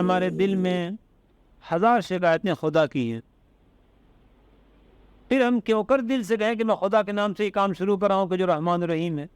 ہمارے دل میں ہزار شکایتیں خدا کی ہیں۔ پھر ہم کیوں کر دل سے کہیں کہ میں خدا کے نام سے یہ کام شروع کر رہا ہوں کہ جو رحمان الرحیم ہے۔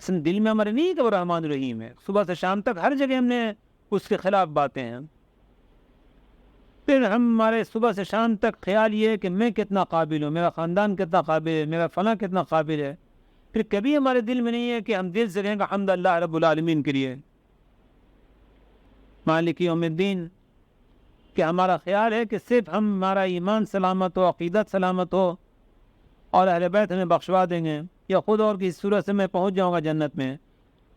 سن دل میں ہمارے نہیں کہ وہ رحمان الرحیم ہے۔ صبح سے شام تک ہر جگہ ہم نے اس کے خلاف باتیں ہیں۔ پھر ہم ہمارے صبح سے شام تک خیال یہ ہے کہ میں کتنا قابل ہوں، میرا خاندان کتنا قابل ہے، میرا فلاں کتنا قابل ہے۔ پھر کبھی ہمارے دل میں نہیں ہے کہ ہم دل سے کہیں گے حمد اللہ رب العالمین کے لیے۔ مالک یوم الدین، کہ ہمارا خیال ہے کہ صرف ہم ہمارا ایمان سلامت ہو، عقیدت سلامت ہو اور اہل بیت ہمیں بخشوا دیں گے، یا خود اور کسی صورت سے میں پہنچ جاؤں گا جنت میں؟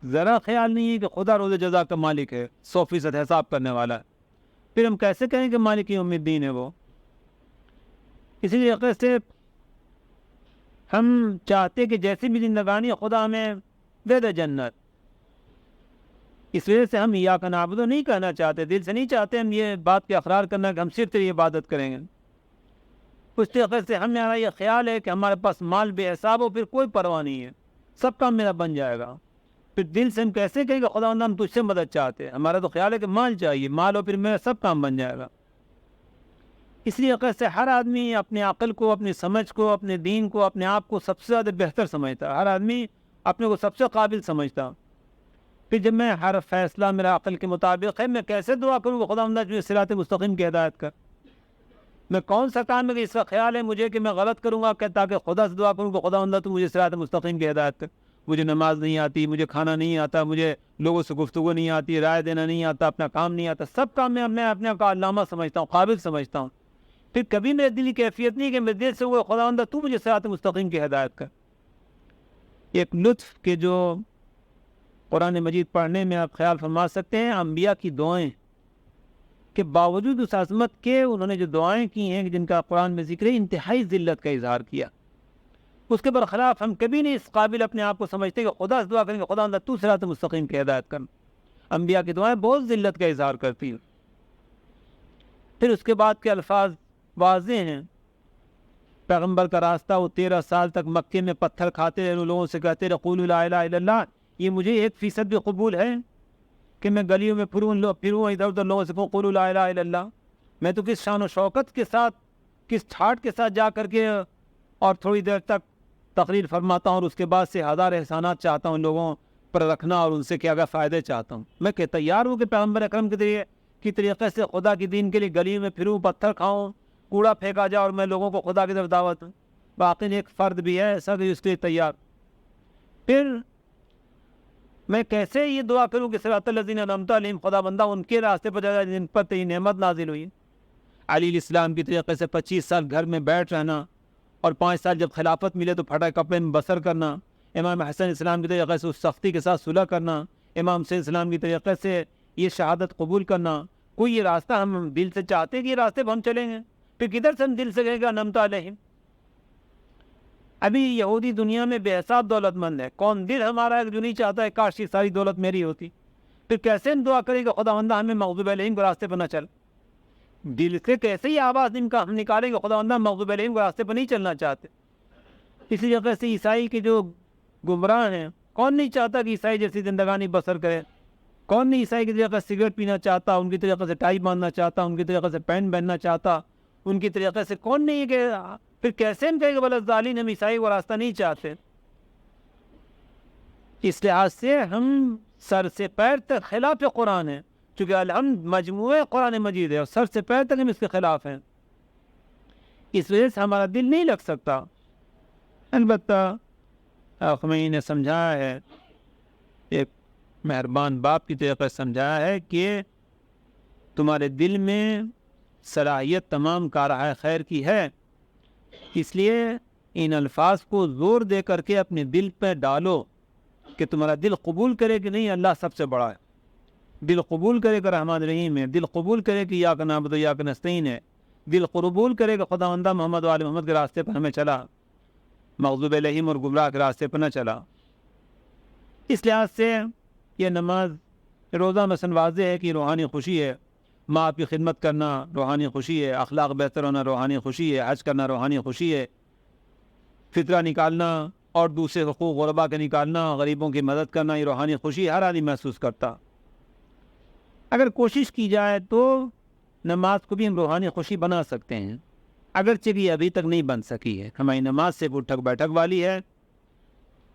ذرا خیال نہیں ہے کہ خدا روز جزا کا مالک ہے، سو فیصد حساب کرنے والا ہے۔ پھر ہم کیسے کہیں کہ مالک یوم الدین ہے وہ؟ اسی طریقے سے ہم چاہتے کہ جیسی بھی زندگانی خدا ہمیں دے دے جنت۔ اس وجہ سے ہم یا کا نابدو نہیں کہنا چاہتے، دل سے نہیں چاہتے ہم یہ بات کے اقرار کرنا کہ ہم صرف تیری عبادت کریں گے۔ اس طریقے سے ہمارا یہ خیال ہے کہ ہمارے پاس مال بے حساب ہو، پھر کوئی پرواہ نہیں ہے۔ سب کام میرا بن جائے گا۔ پھر دل سے ہم کیسے کہیں کہ خدا ہم تجھ سے مدد چاہتے ہیں۔ ہمارا تو خیال ہے کہ مال چاہیے، مال ہو، پھر میرا سب کام بن جائے گا۔ اس لیے سے ہر آدمی اپنے عقل کو، اپنی سمجھ کو، اپنے دین کو، اپنے آپ کو سب سے زیادہ بہتر سمجھتا ہر آدمی اپنے کو سب سے قابل سمجھتا۔ پھر جب میں ہر فیصلہ میرا عقل کے مطابق ہے، میں کیسے دعا کروں کہ خدا عمدہ صلاحت مستقیم کی ہدایت کر۔ میں کون سا کام ہے کہ اس کا خیال ہے مجھے کہ میں غلط کروں گا کہ تاکہ خدا سے دعا کروں کہ خدا عمدہ تو مجھے صلاحت مستقیم کی ہدایت کر۔ مجھے نماز نہیں آتی، مجھے کھانا نہیں آتا، مجھے لوگوں سے گفتگو نہیں آتی، رائے دینا نہیں آتا، اپنا کام نہیں آتا۔ سب کام میں میں اپنے کا علامہ سمجھتا ہوں، قابل سمجھتا ہوں۔ پھر کبھی میرے دلی کیفیت نہیں کہ میرے دل سے وہ خدا عمدہ تو مجھے صلاحت مستقیم کی ہدایت کر۔ ایک لطف کے جو قرآن مجید پڑھنے میں آپ خیال فرما سکتے ہیں، انبیاء کی دعائیں کہ باوجود اس عظمت کے انہوں نے جو دعائیں کی ہیں جن کا قرآن میں ذکر ہے، انتہائی ذلت کا اظہار کیا۔ اس کے برخلاف ہم کبھی نہیں اس قابل اپنے آپ کو سمجھتے کہ خدا سے دعا کریں گے، خدا اللہ تو سرات مستقیم کی ہدایت کر۔ انبیاء کی دعائیں بہت ذلت کا اظہار کرتی ہیں۔ پھر اس کے بعد کے الفاظ واضح ہیں۔ پیغمبر کا راستہ وہ تیرہ سال تک مکے میں پتھر کھاتے رہے، لوگوں سے کہتے رقول الہ الا اللہ۔ یہ مجھے ایک فیصد بھی قبول ہے کہ میں گلیوں میں پھروں لو پھروں ادھر ادھر لوگوں سے کہوں قول لا الہ الا اللہ۔ میں تو کس شان و شوکت کے ساتھ، کس ٹھاٹ کے ساتھ جا کر کے اور تھوڑی دیر تک تقریر فرماتا ہوں اور اس کے بعد سے ہزار احسانات چاہتا ہوں لوگوں پر رکھنا اور ان سے کیا کیا فائدے چاہتا ہوں۔ میں کہ تیار ہوں کہ پیغمبر اکرم کے ذریعے، کی طریقے سے خدا کی دین کے لیے گلی میں پھروں، پتھر کھاؤں، کوڑا پھینکا جائے اور میں لوگوں کو خدا کی طرف دعوت ہوں باقی ایک فرد بھی ہے ایسا کہ اس کے لیے تیار۔ پھر میں کیسے یہ دعا کروں کہ صراط الزین علمت علیم خدا بندہ، ان کے راستے پر جائے جن پر تئی نعمت نازل ہوئی۔ علی الاسلام کی طریقے سے پچیس سال گھر میں بیٹھ رہنا اور پانچ سال جب خلافت ملے تو پھٹا کپڑے میں بسر کرنا، امام حسن اسلام کی طریقے سے اس سختی کے ساتھ صلح کرنا، امام حسین اسلام کی طریقے سے یہ شہادت قبول کرنا۔ کوئی یہ راستہ ہم دل سے چاہتے کہ یہ راستے پہ ہم چلیں گے، پھر کدھر سے ہم دل سے کہیں گے نمتا علیہم؟ ابھی یہودی دنیا میں بے حساب دولت مند ہے۔ کون دل ہمارا جو نہیں چاہتا ہے کاش یہ ساری دولت میری ہوتی۔ پھر کیسے ہم دعا کرے گا خدا بندہ ہمیں مغضوب علیہم کو راستے پہ نہ چل۔ دل سے کیسے ہی آواز ہم نکالیں گے؟ خدا بندہ مغضوب علیہم کو راستے پہ نہیں چلنا چاہتے۔ اسی جگہ سے عیسائی کے جو گمراہ ہیں، کون نہیں چاہتا کہ عیسائی جیسی زندگانی بسر کرے؟ کون نہیں عیسائی کی طریقے سے سگریٹ پینا چاہتا، ان کی طریقے سے ٹائی باندھنا چاہتا، ان کی طریقے سے پینٹ پہننا چاہتا؟ ان کی طریقے سے کون نہیں ہے کہ پھر کیسے ہم کہیں گے؟ بلا ظالین ہم عیسائی وہ راستہ نہیں چاہتے۔ اس لحاظ سے ہم سر سے پیر تک خلاف قرآن ہیں، چونکہ الحمد مجموعہ قرآن مجید ہے اور سر سے پیر تک ہم اس کے خلاف ہیں۔ اس وجہ سے ہمارا دل نہیں لگ سکتا۔ البتہ خمین نے سمجھایا ہے، ایک مہربان باپ کی طریقے سمجھایا ہے کہ تمہارے دل میں صلاحیت تمام کارہ خیر کی ہے۔ اس لیے ان الفاظ کو زور دے کر کے اپنے دل پہ ڈالو کہ تمہارا دل قبول کرے کہ نہیں، اللہ سب سے بڑا ہے۔ دل قبول کرے کہ رحمان رحیم ہے۔ دل قبول کرے کہ یا کا نام یا کا نستین ہے۔ دل قبول کرے کہ خدا مندہ محمد وال محمد کے راستے پر ہمیں چلا۔ مغضوب الہیم اور گمراہ کے راستے پر نہ چلا۔ اس لحاظ سے یہ نماز روزہ مثلاً واضح ہے کہ روحانی خوشی ہے۔ ماں کی خدمت کرنا روحانی خوشی ہے، اخلاق بہتر ہونا روحانی خوشی ہے حج کرنا روحانی خوشی ہے۔ فطرہ نکالنا اور دوسرے حقوق غربا کے نکالنا، غریبوں کی مدد کرنا، یہ روحانی خوشی ہر آدمی محسوس کرتا۔ اگر کوشش کی جائے تو نماز کو بھی ہم روحانی خوشی بنا سکتے ہیں۔ اگرچہ کہ ابھی تک نہیں بن سکی ہے۔ ہماری نماز سے وہ ٹھک بیٹھک والی ہے۔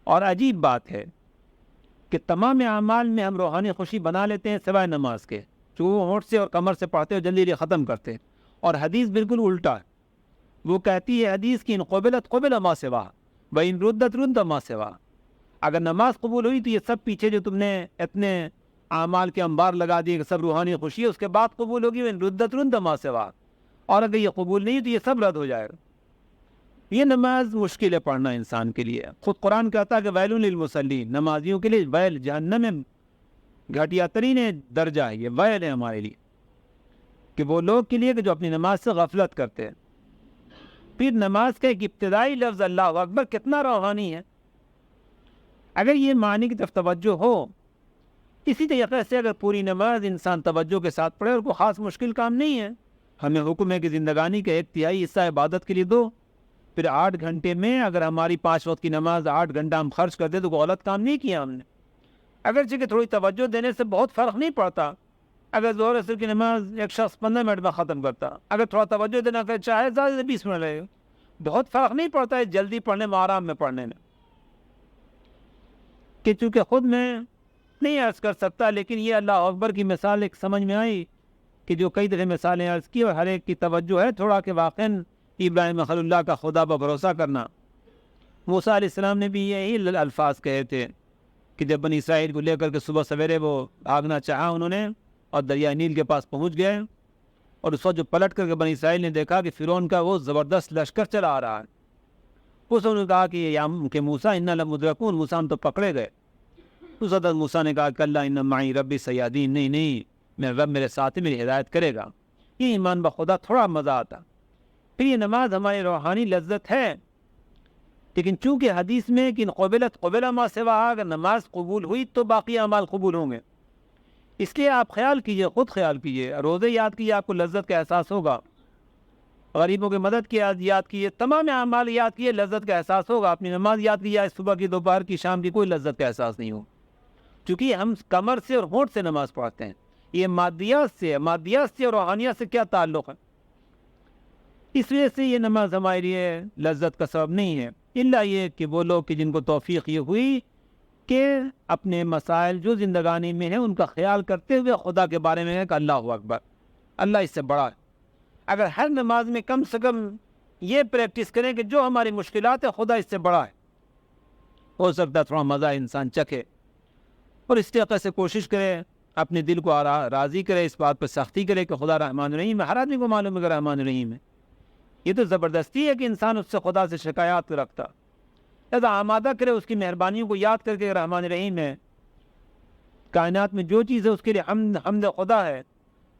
اور عجیب بات ہے کہ تمام اعمال میں ہم روحانی خوشی بنا لیتے ہیں سوائے نماز کے۔ جو وہ ہونٹ سے اور کمر سے پڑھتے اور جلدی جلدی ختم کرتے اور حدیث بالکل الٹا ہے۔ وہ کہتی ہے حدیث کی ان قبلت قبل اما سوا، و ان ردت رد اما سوا۔ اگر نماز قبول ہوئی تو یہ سب پیچھے جو تم نے اتنے اعمال کے انبار لگا دیے کہ سب روحانی خوشی ہے، اس کے بعد قبول ہوگی وہ ان ردت رد اما سوا۔ اور اگر یہ قبول نہیں تو یہ سب رد ہو جائے۔ گا یہ نماز مشکل ہے پڑھنا انسان کے لیے۔ خود قرآن کہتا ہے کہ ویل المسلین نمازیوں کے لیے ویل جہنم میں گھٹیا ترین درجہ ہے، یہ ویل ہے ہمارے لیے۔ کہ وہ لوگ کے لیے کہ جو اپنی نماز سے غفلت کرتے ہیں۔ پھر نماز کا ایک ابتدائی لفظ اللہ اکبر کتنا روحانی ہے۔ اگر یہ معنی کی طرف توجہ ہو، اسی طریقے سے اگر پوری نماز انسان توجہ کے ساتھ پڑھے اور کوئی خاص مشکل کام نہیں ہے، ہمیں حکم ہے کہ زندگانی کا ایک تہائی حصہ عبادت کے لیے دو۔ پھر آٹھ گھنٹے میں اگر ہماری پانچ وقت کی نماز آٹھ گھنٹہ ہم خرچ کر دیں تو غلط کام نہیں کیا ہم نے۔ اگرچہ کہ تھوڑی توجہ دینے سے بہت فرق نہیں پڑتا، اگر زور اثر کی نماز ایک شخص پندرہ منٹ میں ختم کرتا، اگر تھوڑا توجہ دینا کہ چاہے زیادہ سے بیس منٹ لگے، بہت فرق نہیں پڑتا ہے جلدی پڑھنے میں، آرام میں پڑھنے میں۔ کہ چونکہ خود میں نہیں عرض کر سکتا، لیکن یہ اللہ اکبر کی مثال ایک سمجھ میں آئی کہ جو کئی طرح مثالیں عرض کی اور ہر ایک کی توجہ ہے، تھوڑا کہ واقع ابراہیم خل اللہ کا خدا پر بھروسہ کرنا۔ موسیٰ علیہ السلام نے بھی یہی الفاظ کہے تھے۔ کہ جب بنی اسرائیل کو لے کر کے صبح سویرے وہ بھاگنا چاہا انہوں نے اور دریا نیل کے پاس پہنچ گئے اور اس وقت جو پلٹ کر کے بنی اسرائیل نے دیکھا کہ فرعون کا وہ زبردست لشکر چلا آ رہا ہے۔ اس نے کہا کہ یہ کہ موسا ان لمدرکون موسا ہم تو پکڑے گئے۔ اس وقت موسا نے کہا کہ اللہ ان معی ربی سیادین نہیں نہیں، میں رب میرے ساتھ میری ہدایت کرے گا۔ یہ ایمان بخدا تھوڑا مزہ آتا۔ پھر یہ نماز ہماری روحانی لذت ہے۔ لیکن چونکہ حدیث میں کہ قبلت قبل ما سوا اگر نماز قبول ہوئی تو باقی اعمال قبول ہوں گے۔ اس لیے آپ خیال کیجیے، خود خیال کیجیے۔ روزے یاد کیجیے، آپ کو لذت کا احساس ہوگا۔ غریبوں کی مدد کی یاد کیجیے تمام اعمال یاد کیے لذت کا احساس ہوگا۔ اپنی نماز یاد کیجیے صبح کی دوپہر کی شام کی کوئی لذت کا احساس نہیں ہو۔ چونکہ ہم کمر سے اور ہونٹ سے نماز پڑھتے ہیں۔ یہ مادیات سے مادیات سے اور روحانیات سے کیا تعلق ہے؟ اس وجہ سے یہ نماز ہمارے لیے لذت کا سبب نہیں ہے۔ اللہ یہ کہ وہ لوگ کہ جن کو توفیق یہ ہوئی کہ اپنے مسائل جو زندگانی میں ہیں ان کا خیال کرتے ہوئے خدا کے بارے میں ہے کہ اللہ اکبر، اللہ اس سے بڑا ہے۔ اگر ہر نماز میں کم سے کم یہ پریکٹس کریں کہ جو ہماری مشکلات ہے خدا اس سے بڑا ہے۔ ہو سکتا ہے تھوڑا مزہ انسان چکھے اور اس طریقے سے کوشش کرے، اپنے دل کو راضی کرے، اس بات پر سختی کرے کہ خدا رحمان رحیم ہے۔ ہر آدمی کو معلوم ہے کہ رحمان رحیم ہے۔ یہ تو زبردستی ہے کہ انسان اس سے خدا سے شکایات رکھتا۔ لہٰذا آمادہ کرے اس کی مہربانیوں کو یاد کر کے رحمان رحیم ہے۔ کائنات میں جو چیز ہے اس کے لیے حمد حمد خدا ہے۔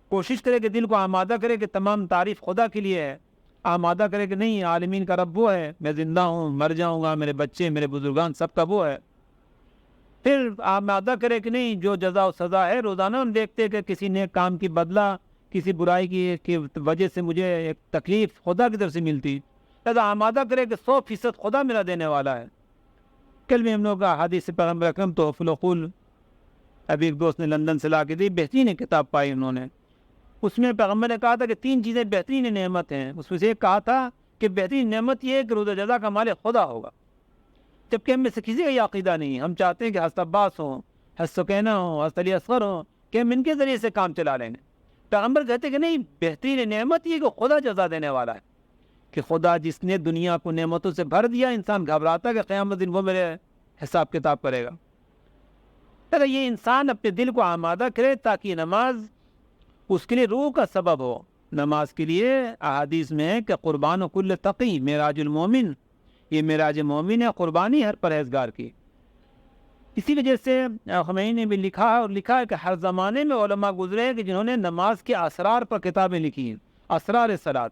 کوشش کرے کہ دل کو آمادہ کرے کہ تمام تعریف خدا کے لیے ہے۔ آمادہ کرے کہ نہیں، عالمین کا رب وہ ہے۔ میں زندہ ہوں، مر جاؤں گا، میرے بچے، میرے بزرگان سب کا وہ ہے۔ پھر آمادہ کرے کہ نہیں، جو جزا و سزا ہے، روزانہ ہم دیکھتے کہ کسی نے کام کی بدلہ کسی برائی کی وجہ سے مجھے ایک تکلیف خدا کی طرف سے ملتی۔ لہٰذا آمادہ کرے کہ سو فیصد خدا میرا دینے والا ہے۔ کل میں ہم لوگ کا حادث پیغمبر اکرم تو فلقول ابھی ایک دوست نے لندن سے لا کے دی، بہترین کتاب پائی انہوں نے۔ اس میں پیغمبر نے کہا تھا کہ تین چیزیں بہترین نعمت ہیں۔ اس میں سے ایک کہا تھا کہ بہترین نعمت یہ ہے کہ روز جزا کا مالک خدا ہوگا۔ جبکہ ہم میں سے کسی کا یہ عقیدہ نہیں، ہم چاہتے ہیں کہ حسط عباس ہوں حس سکینہ ہوں حس علی اصغر ہوں، کہ ہم ان کے ذریعے سے کام چلا لیں۔ گے پیغمبر کہتے کہ نہیں، بہترین نعمت یہ کہ خدا جزا دینے والا ہے، کہ خدا جس نے دنیا کو نعمتوں سے بھر دیا، انسان گھبراتا کہ قیامت دن وہ میرے حساب کتاب کرے گا۔ یہ انسان اپنے دل کو آمادہ کرے تاکہ نماز اس کے لیے روح کا سبب ہو۔ نماز کے لیے احادیث میں ہے کہ قربان و کل تقی، معراج المومن، یہ معراج مومن ہے، قربانی ہر پرہیزگار کی۔ اسی وجہ سے خمین نے بھی لکھا اور لکھا ہے کہ ہر زمانے میں علماء گزرے کہ جنہوں نے نماز کے اسرار پر کتابیں لکھی ہیں، اسرار سرات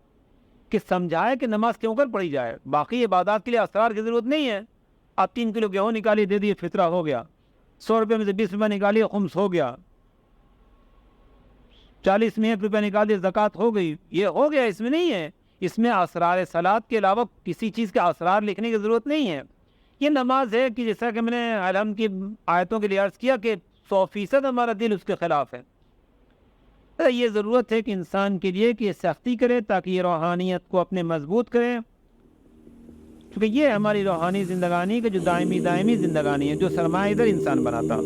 کہ سمجھائے کہ نماز کیوں کر پڑھی جائے؟ باقی عبادات کے لیے اسرار کی ضرورت نہیں ہے۔ آپ تین کلو گیہوں نکالی دے دیے، فطرہ ہو گیا۔ سو روپے میں سے بیس روپے نکالیے، خمس ہو گیا۔ چالیس میں ایک روپے نکال دیے زکوٰۃ ہو گئی۔ یہ ہو گیا، اس میں نہیں ہے۔ اس میں اسرار سلاد کے علاوہ کسی چیز کے اسرار لکھنے کی ضرورت نہیں ہے۔ یہ نماز ہے کہ جیسا کہ میں نے علم کی آیتوں کے لیے عرض کیا کہ سو فیصد ہمارا دل اس کے خلاف ہے۔ اچھا، یہ ضرورت ہے کہ انسان کے لیے کہ یہ سختی کرے تاکہ یہ روحانیت کو اپنے مضبوط کرے۔ کیونکہ یہ ہماری روحانی زندگانی کا جو دائمی دائمی زندگانی ہے، جو سرمایہ در انسان بناتا۔